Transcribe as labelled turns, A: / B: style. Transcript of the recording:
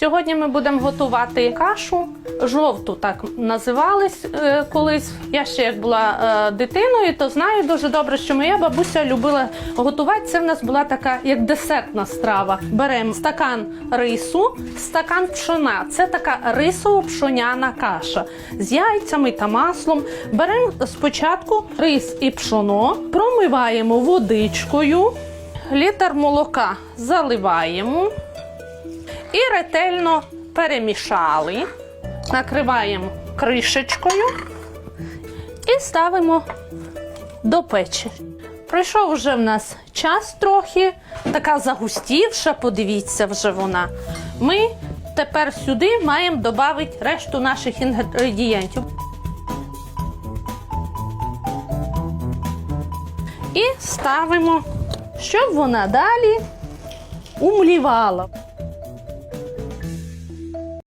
A: Сьогодні ми будемо готувати кашу. Жовту так називались е, колись. Я ще як була е, дитиною, то знаю дуже добре, що моя бабуся любила готувати. Це в нас була така як десертна страва. Беремо стакан рису, стакан пшона. Це така рисово-пшоняна каша з яйцями та маслом. Беремо спочатку рис і пшоно, промиваємо водичкою, літр молока заливаємо і ретельно перемішали. Накриваємо кришечкою і ставимо до печі. Пройшов вже в нас час трохи, така загустівша, подивіться вже вона. Ми тепер сюди маємо додати решту наших інгредієнтів. І ставимо, щоб вона далі умлівала.